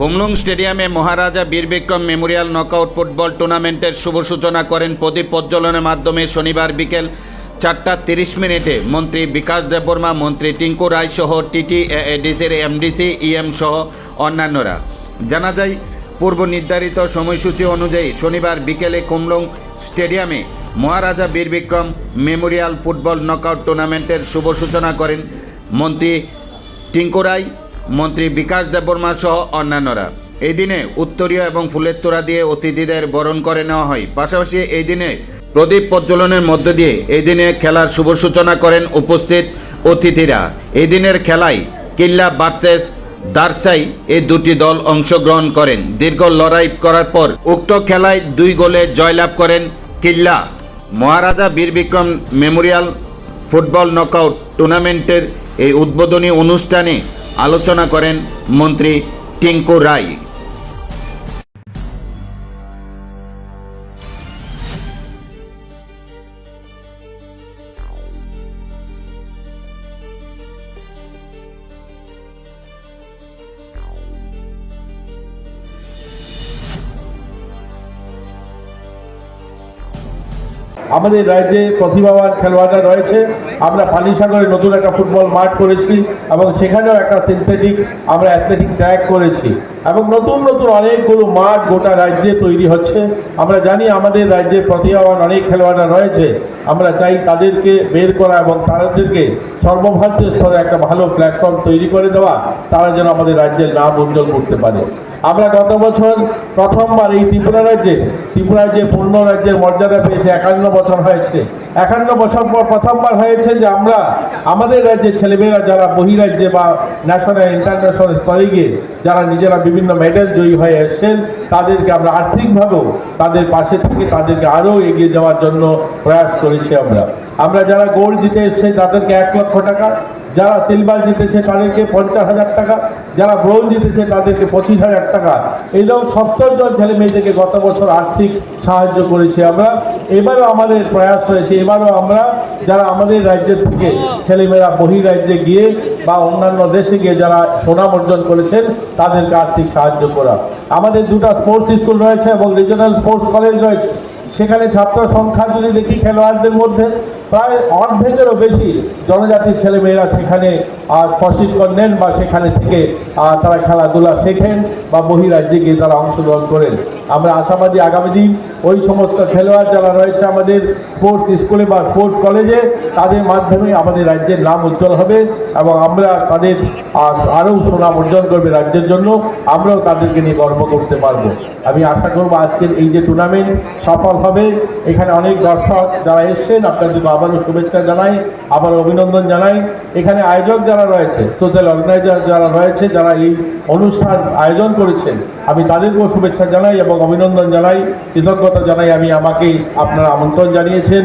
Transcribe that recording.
কুমলুং স্টেডিয়ামে মহারাজা বীর Vikram Memorial knockout football টুর্নামেন্টের শুভ সূচনা করেন প্রদীপ প্রজ্বলনের মাধ্যমে শনিবার বিকেল চারটা তিরিশ মিনিটে। মন্ত্রী বিকাশ দেববর্মা, মন্ত্রী টিঙ্কু রায় সহ টিটি এডিসির এমডিসি, ইএম সহ অন্যান্যরা। জানা যায়, পূর্ব নির্ধারিত সময়সূচি অনুযায়ী শনিবার বিকেলে কুমলুং স্টেডিয়ামে মহারাজা বীর বিক্রম মেমোরিয়াল ফুটবল নকআউট টুর্নামেন্টের শুভ সূচনা করেন মন্ত্রী টিঙ্কু রায়। মন্ত্রী বিকাশ দেববর্মা সহ অন্যান্যরা। এই দিনে উত্তরীয় এবং ফুলের তোড়া দিয়ে অতিথিদের বরণ করে নেওয়া হয়। পাশাপাশি এই দিনে প্রদীপ প্রজ্বলনের মধ্য দিয়ে এই দিনে খেলার শুভ সূচনা করেন উপস্থিত অতিথিরা। এই দিনের খেলায় কিল্লা ভার্সেস দারচাই এই দুটি দল অংশগ্রহণ করেন। দীর্ঘ লড়াই করার পর উক্ত খেলায় দুই গোলে জয়লাভ করেন কিল্লা। মহারাজা বীর বিক্রম মেমোরিয়াল ফুটবল নকআউট টুর্নামেন্টের এই উদ্বোধনী অনুষ্ঠানে আলোচনা করেন মন্ত্রী টিঙ্কু রায় আমাদের রাজ্যে প্রতিভাবান খেলোয়াড়রা রয়েছে। আমরা পানিসাগরে নতুন একটা ফুটবল মাঠ করেছি এবং সেখানেও একটা সিনথেটিক আমরা অ্যাথলেটিক ট্র্যাক করেছি। এবং নতুন নতুন অনেকগুলো মাঠ গোটা রাজ্যে তৈরি হচ্ছে। আমরা জানি আমাদের রাজ্যে প্রতিভাবান অনেক খেলোয়াড়রা রয়েছে। আমরা চাই তাদেরকে বের করা এবং তাদেরকে সর্বভারতীয় স্তরে একটা ভালো প্ল্যাটফর্ম তৈরি করে দেওয়া। তারা যেন আমাদের রাজ্যের নাম উজ্জ্বল করতে পারে। আমরা গত বছর প্রথমবার এই ত্রিপুরা রাজ্যে ত্রিপুরা রাজ্যে পূর্ণ রাজ্যের মর্যাদা পেয়েছে একান্ন বছর হয়েছে। একান্ন বছর পর প্রথমবার হয়েছে যে আমরা আমাদের রাজ্যে ছেলেমেয়েরা যারা বহিরাজ্যে বা ন্যাশনাল ইন্টারন্যাশনাল স্তরে গিয়ে যারা নিজেরা বিভিন্ন মেডেল জয়ী হয়ে এসছেন, তাদেরকে আমরা আর্থিকভাবেও তাদের পাশে থেকে তাদেরকে আরও এগিয়ে যাওয়ার জন্য প্রয়াস করেছি আমরা। আমরা যারা গোল্ড জিতে এসছে, তাদেরকে এক লক্ষ টাকা যারা সিলভার জিতেছে, তাদেরকে পঞ্চাশ হাজার টাকা। যারা ব্রোঞ্জ জিতেছে, তাদেরকে পঁচিশ হাজার টাকা। এইরকম সত্তর জন ছেলে মেয়েদেরকে গত বছর আর্থিক সাহায্য করেছি আমরা। এবারও আমাদের প্রয়াস রয়েছে। এবারও আমরা যারা আমাদের রাজ্যের থেকে ছেলেমেয়েরা বহিরাজ্যে গিয়ে বা অন্যান্য দেশে গিয়ে যারা সুনাম অর্জন করেছেন, তাদেরকে আর্থিক সাহায্য করা। আমাদের দুটা স্পোর্টস স্কুল রয়েছে এবং রিজনাল স্পোর্টস কলেজ রয়েছে। সেখানে ছাত্র সংখ্যা যদি দেখি খেলোয়াড়দের মধ্যে, প্রায় অর্ধেকেরও বেশি জনজাতির ছেলেমেয়েরা সেখানে আর প্রশিক্ষণ নেন বা সেখানে থেকে তারা খেলাধুলা শেখেন বা বহিরাজ্যে গিয়ে তারা অংশগ্রহণ করেন। আমরা আশাবাদী আগামী দিন ওই সমস্ত খেলোয়াড় যারা রয়েছে আমাদের স্পোর্টস স্কুলে বা স্পোর্টস কলেজে, তাদের মাধ্যমে আমাদের রাজ্যের নাম উজ্জ্বল হবে এবং আমরা তাদের আরও সুনাম অর্জন করবে রাজ্যের জন্য। আমরাও তাদেরকে নিয়ে গর্ব করতে পারব। আমি আশা করব আজকের এই যে টুর্নামেন্ট সফল হবে এখানে অনেক দর্শক যারা এসছেন জন্য আবারও শুভেচ্ছা জানাই আবার অভিনন্দন জানাই। এখানে আয়োজক যারা রয়েছে সোশ্যাল অর্গানাইজার যারা রয়েছে, যারা এই অনুষ্ঠান আয়োজন করেছেন, আমি তাদেরকেও শুভেচ্ছা জানাই এবং অভিনন্দন জানাই, কৃতজ্ঞতা জানাই। আমি আমাকে আপনারা আমন্ত্রণ জানিয়েছেন।